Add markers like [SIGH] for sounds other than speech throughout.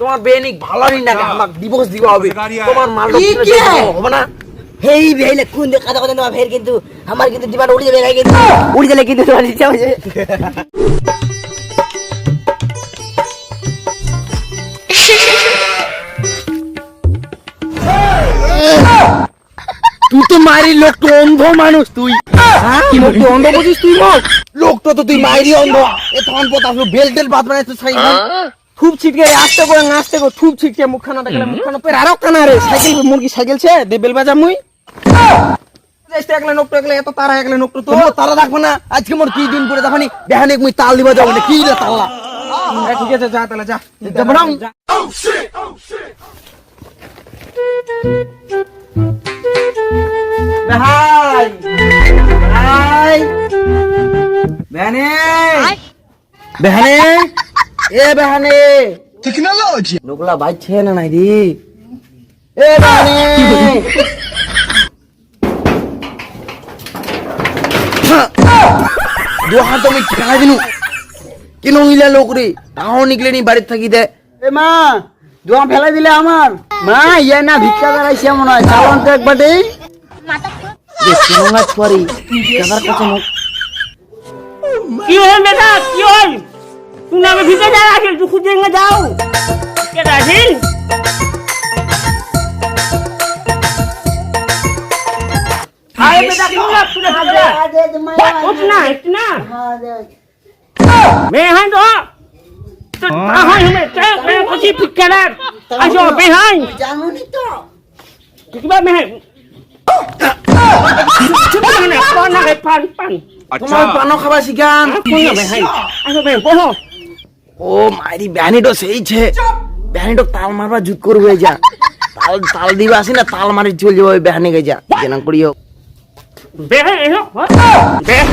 তোমার বেনিক ভালো নি না আমাকে ডিভোর্স দিবা হবে। তোমার মাল কি কি? হবে না। হেই বেইলে কোন দে কথা কথা তোমার ফের কিন্তু আমার কিন্তু দিবার উড়ে যাবে নাই কিন্তু। উড়ে গেলে কিন্তু তোমার ইচ্ছা হয়ে যাবে তুই তো মারি লোক তো অন্ধ মানুষ তুই। হ্যাঁ? লোক তো অন্ধ বুঝিস তুই লোক লোক তো তুই মারি অন্ধ। এ তখন পথ আসলো বেল টেল বাদ বানাই তো সাইকেল খুব ছিটকে আস্তে করে নাচতে করে খুব ছিটকে মুখখানা দেখলে মুখখানা পের আরও কানা রে। সাইকেল মুরগি সাইকেল ছে দে বেল বাজা মুই যাইতে একলা নোকটো একলা এত তারা একলা নোকটো তো। তারা দেখব না। আজকে মোর কি দিন পরে দেখনি দেখানে মুই তাল দিবা যাব কি রে তাল্লা ঠিক আছে যা তাহলে যা। যাব না বেহানে। বেহানে। এ বেহানে। টেকনোলজি লোকলা ভাই ছে না নাই দি এ বেহানে। দু হাত আমি ঠেকা দিনু। কেন ইলা লোক রে? তাও নিকলে নি বাড়ির থাকি দে। এ মা দিলে আমার। মা ইয়ে না ভিক্ষা দাঁড়াইছে মনে হয়। চালান তো একবারে কি হল বেটা? কি হল তুমি আমি ভিতরে যা আগে একটু খুঁজে নিয়ে যাও কে রাজিল আরে বেটা কোন না তুই ভাগলা উঠ না একটু না মে হাই তো তো তা হয় মে তে মে খুশি ফিকার আসো বে হাই জানুনি তো কিবা মে হাই চুপ না পান না পান পান তোমার পানো খাবার শিখান কোন না বে হাই আসো বে বসো ও মাইরি ব্যানিডো সেইছে। ব্যানিডো তাল মারবা জুত করব যা। তাল তাল দিবা আসি না তাল মারি চল যাব ব্যাহানি গে যা। যেন করি হোক তেজ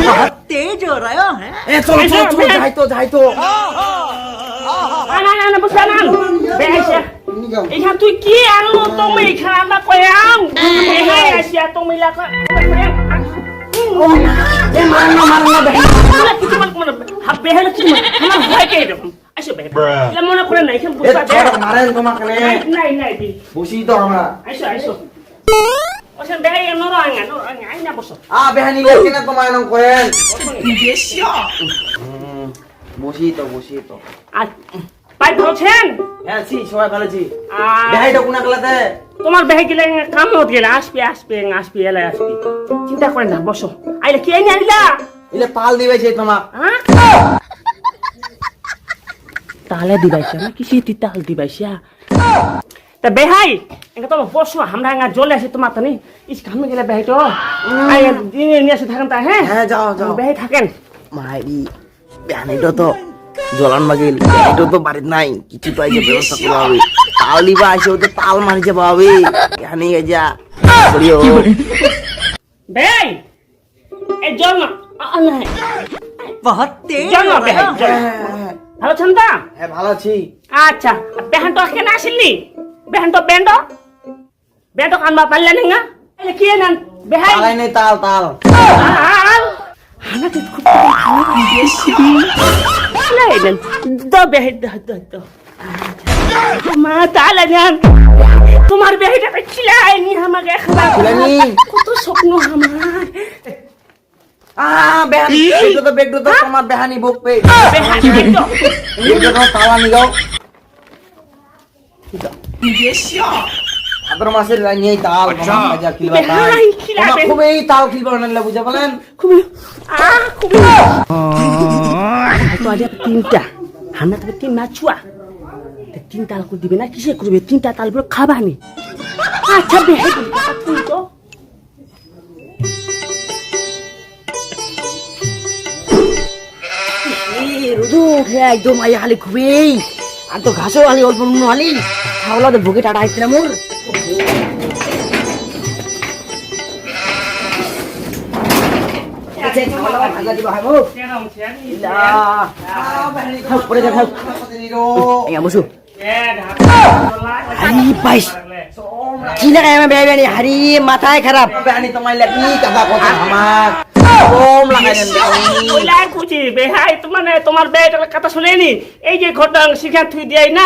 তুই কি আনলো? তুমি এখানে কয়াম হ্যাঁ। তুমি লাগা মানে মানে মনে করে নাই নাই বসি তো আমরা। আসো আসো ওখানে বেহাই নর আঙ্গা নর আঙ্গা আইনা বসো। আ বেহানি লেখে না তোমার এরকম করেন? বসি তো বসি তো। আর পাই ধরছেন? হ্যাঁ ছি সবাই ভালো ছি আর বেহাইটা কোনা গেলাতে তোমার বেহাই গেলে কাম হতে গেলে আসবে আসবে আসবে এলে আসবে। চিন্তা করে না বসো। আইলে কি আইনি আইলা? ইলে তাল দিবে সেই তোমাক হ্যাঁ? তাহলে দিবাইছে না কিসে তুই তাল দিবাইছা তা বেহাই এঙ্কা তো বসো আমরা এঙ্কা জলে আছে তোমার তানি ইস কামে গেলে বেহাই তো। আই দিনে নিয়ে আসে থাকেন তা হ্যাঁ? হ্যাঁ যাও যাও। বেহাই থাকেন। মাইরি বেহানিটো তো জলান বাগিল এটা তো বাড়িতে নাই কিছু তো আইজা ব্যবস্থা করা হবে। তাহলে বা আসে ওদের তাল মারি যাব হবে এখানে এই যা বেই ভালো আছেন হ্যাঁ ভালো আছি। আচ্ছা বেহান তো কেন আসিলি? বেহান তো বেন্ড বেন্ড কানবা কি নেন বেহাই? তাল তাল। তাল তাল Al! Hana dit goed Leiden. Da behit da da da. মা তাহলে নেন তোমার বেহিটাকে খিলাইনি আমাকে খাবার খিলাইনি? কত স্বপ্ন আমার আ বেহানি বেগটো তো বেগটো তো তোমার বেহানি বুক পে বেহাই তো বেগটো তো তালা নিগাও ভাদ্র মাসের নিয়ে তাল মজা খিলবা তাল। বেহাই খিলাবে। তোমার খুব এই তাল খিলবা না বুঝে বলেন খুবই তো আজ তিনটা। হান্না থেকে তিন তাল করে দিবে না কিসে করবে? তিনটা তাল করে আচ্ছা তুই তো? রুদু একদম আই হালি খুবই আর তো ঘাসও হালি অল্প নুন হালি। খাওলা তো ভুগে টাটা আইছিল মোর। আচ্ছা খাওলা ভাগা দিবা হাবো খাও পরে যা, খাও। এই বসু হারি মাথায় খারাপ। তোমার কাদা কথা আমার তোমার বেটার শুনেনি? এই যে ঘটনা শিখা থুই দিয়াই না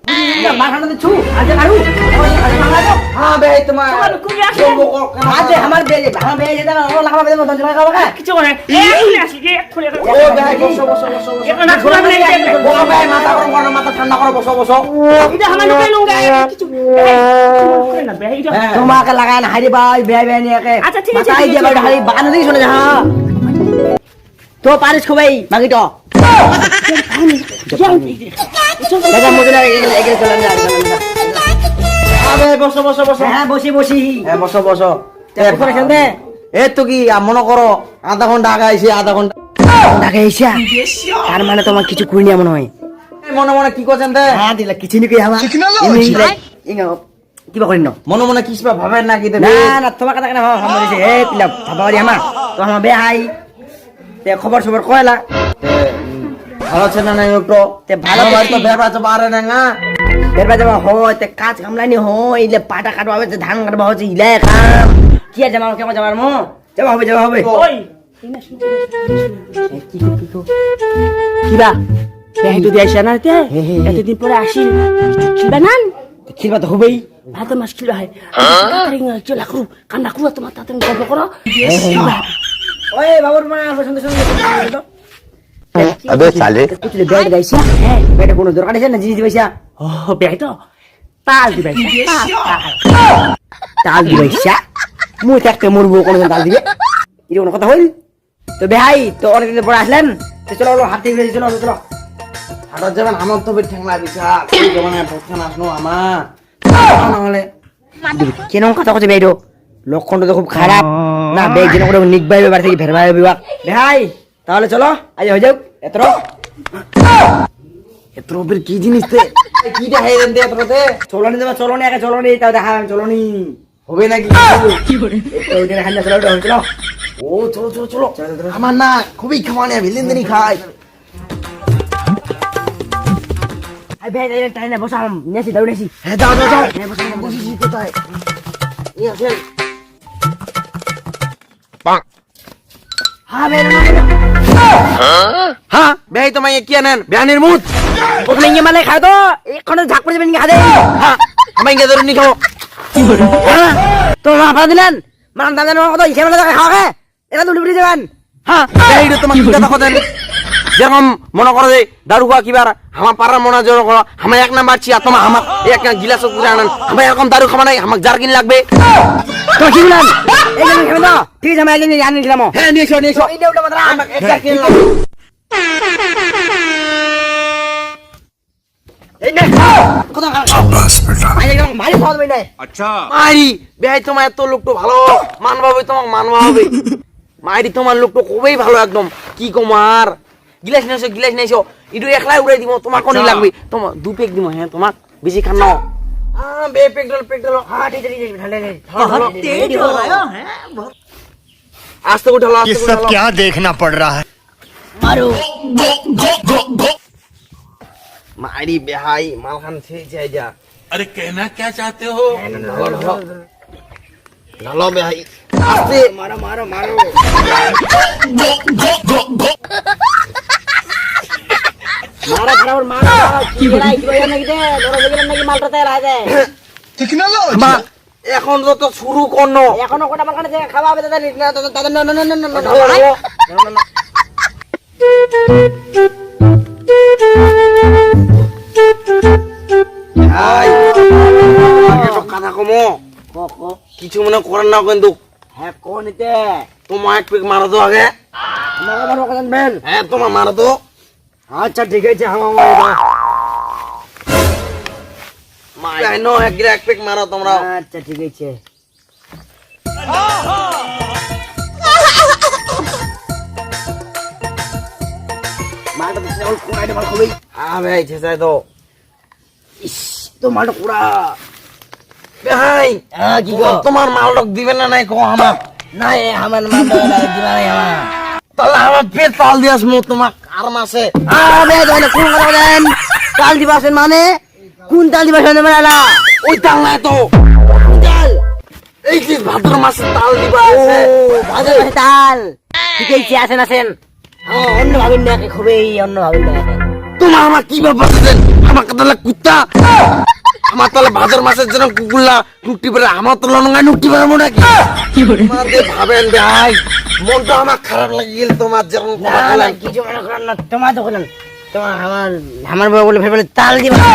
মাথাটা তো ছু আজে মারু হ্যাঁ ভাই তোমার তোমার কুড়ি আসবে আজে আমার বেজে আমার বেজে দাও ও লাগা বেজে মতন চলা খাওয়া কিছু করে এক্ষুনি আসি যে এক্ষুনি ও ভাই বসো বসো বসো বসো এখন না ঘোরা মানে ও ভাই মাথা গরম করো মাথা ঠান্ডা করো বসো বসো এটা আমার লোকে লঙ্গা কিছু করে না বেই হ্যাঁ। তোমাকে লাগায় না হারি ভাই নিয়ে আচ্ছা, ঠিক আছে, দিয়ে। হারি বাগানো দিকে চলে যা তো পারিস খুবই বাকি তো দাদা মুজে লাগে এগিয়ে চলে যা আরে বসো বসো বসো। হ্যাঁ বসি বসি। হ্যাঁ বসো বসো। এ তো কি মনে করো আধা ঘণ্টা আগে আইসি আধা ঘণ্টা তার মানে তোমার কিছু করি না মনে হয়। মনে মনে কি করছেন তে? হ্যাঁ দিলা কিছু নি কই ইংরেজি কিবা করি মনে মনে কিছু ভাবেন নাকি তে? না না তোমার কথা কেন বলেছে এ পিলা ভাবারি আমার তো আমার বে হাই। তে খবর সবর কয়লা ভালো আছে না নাই একটু তে ভালো ভালো আছি। তো বের বাচ্চা পারে না না বেরবা যাবা হয় তে কাজ কামলানি হয় ইলে পাটা কাটবা হবে ধান কাটবা হচ্ছে ইলে কাম। কি আর জামা কেমন যাবার মো? যাবা হবে যাবা হবে। ওই। কিবা? বেহাইটো দিয়ে আসা না তে। এতদিন পরে আসি কিবা নান খিলবা তো হবেই। ভাত মাছ কিলো হয়। চলে করু কান্না করু তোমার তাড়াতাড়ি গল্প করো। ওই বাবুর अबे साले কুচলে ব্যাগ গাইছা হ্যাঁ ব্যাগটা কোনো দরকার আছে না জিনিস দিবাইছা ও বেহাই তো তাল দিবে তাল তাল দিবাইছা মুই থাকতে মরবো কোনো তাল দিবে এরকম কোনো কথা হইল তো ভাই তো অনেকদিন পরে আসলেন তো চলো চলো হাতে ঘুরে চলো চলো হাটার যাবেন আমার তো বের ঠেংলা দিছা ওই জমানে পক্ষান আসনো আমার নাহলে কেন কথা কথা বেরো লক্ষণটা তো খুব খারাপ না বেগ যেন করে নিকবাই বাড়ি থেকে ফেরবাই বিভাগ ভাই তাহলে চলো আজ হয়ে যাও এত এত রবের কি জিনিস তে? কি দেখাই দেন দে এততে চলো নি তোমার চলো নি একা চলো নি তাও দেখা চলো নি হবে। নাকি ওইটা দেখা চলো ও চলো চলো চলো। আমার না খুবই খামানে ভিলেন দিনই খাই। ভাই না নেছি দৌড়েছি হ্যাঁ যাও যাও যাও বসেছি কোথায় এই আসেন হ্যাঁ ভাই হ্যাঁ? বেহাই তোমায় কি আনেন? বেহানির মুখ প্রথমে ইয়ে মানে খাও তো। এখানে ঝাঁক পড়ে যাবেন খা দে হ্যাঁ আমায় ইঙ্গে ধরে নি খাও। হ্যাঁ? তো মাফা দিলেন? মান দাদা কত হিসেবে খাওয়া খায়? এটা তো উল্টে যাবেন হ্যাঁ এইটা তোমার কথা কথা যেরকম মনে করো যে দারু খাওয়া কিবার আমার পাড়ার মনে হয় করো, আমার এক নাম্বার চিয়া তোমার আমার এক গিলাস করে আনেন। আমার এরকম দারু খাওয়া নাই আমার জার কিন লাগবে। তো কি বলেন এই যে খাবেন তো ঠিক আছে আমি একদিন জানি হ্যাঁ নিয়ে এসো এই দেউটা মাত্রা আমাকে এক জার কিন লাগবে তোমার মানবা হবে তোমাকে মানবা হবে। মারি তোমার লোকটো খুবই ভালো একদম। কি কমার গিলাস নিয়েছো গিলাস নিয়েছো ইটু একলাই উড়াই দিব তোমার কোনই লাগবে তোমার দু পেক দিব হ্যাঁ তোমাক বেশি খান নাও আহ, বে পেক ডল পেক ডল হ্যাঁ ঠিক আছে ঠিক আছে ঢালে ঢালে আস্তে উঠালো ये আস্তে सब উঠালো क्या देखना पड़ रहा है মারো মারি বেহাই মালখান সেই যাই যা अरे कहना क्या चाहते हो ঢালো ঢালো ঢালো বেহাই আস্তে মারো মারো মারো মারো ফটাফট কি বেলাই কি বেলাই নাকি দে ধরো বেলাই নাকি মালটা তেল আছে মা এখন তো তো শুরু করনো এখনও কোটা মাল কানে খাওয়া হবে দাদা দাদা দাদা না না না না না ঢালো, ঢালো। ভাই, আগে তো কথা কমো কিছু মনে করেন না কিন্তু হ্যাঁ কোন তোমার এক পিক মারা তো আগে হ্যাঁ তোমার মারা তো আচ্ছা ঠিক আছে আমার এক মারো তোমরা আচ্ছা ঠিক আছে। মালটা তো সেরকম কুড়াইতে মাল খুবই। ভাই ছেসাই তো ইস তো মালটা কুড়া। ভাই হ্যাঁ কি গো তোমার মালটক দিবে না নাই কো আমার না আমার মালটা দিবা নাই আমার তাহলে আমার পেট তাল দিয়াস মো তোমাক। আর মাসে আবে জানে কোন কথা বলেন তাল দিবাসেন মানে? কোন তাল দিবাসেন মানে ওই তাল না তো। তাল ভাদ্র মাসে তাল দিবা আছে। ভালো আছে তাল ঠিক আছে আছেন আছেন। ও, অন্য ভাবিন না খুবই অন্য ভাবিন না তোমার আমার কি ব্যাপার আমার তাহলে কুত্তা। আমার তাহলে ভাদ্র মাসের জন্য কুকুরলা নুকটি পারে আমার তো লনঙ্গায় নুকটি পারব নাকি? তোমাদের ভাবেন ভাই মনটা আমার খারাপ লাগে গেল তোমার যেমন। কিছু মনে করেন না তোমার তো তোমার আমার আমার বউ বলে ফের বলে তাল দিবা।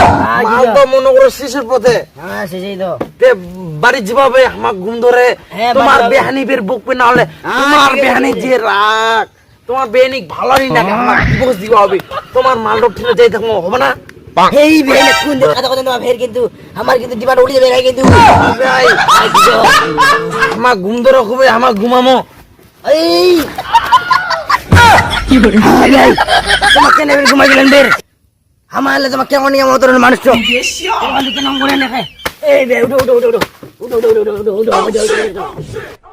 মাল তো মনে করো শিশুর পথে। হ্যাঁ সেটাই তো। তে বাড়ি যাবে আমার ঘুম ধরে। হ্যাঁ, তোমার বেহানি বের বকবে না হলে তোমার ঠিক বেহানি যে রাগ তোমার বেহানি ভালোই না আমার দিবা হবে। তোমার মালটা ঠিনে যাই থাকব হবে না? এই বেলে কোন কথা কথা তোমার ফের কিন্তু আমার কিন্তু দিবার উড়ে যাবে কিন্তু ভাই, আমার ঘুম ধরে আমার ঘুমামো এই হায় ভাই, ঘুমাই গেলেন বের আমার হলে তোমার কেমন নিয়ে মতো মানুষ তো নাম করে দেখে এই বে উঠো উঠো উঠো উঠো উঠো উঠো উঠো উঠো উঠো উঠো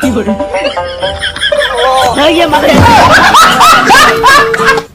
কি করে [LAUGHS] [LAUGHS] [LAUGHS]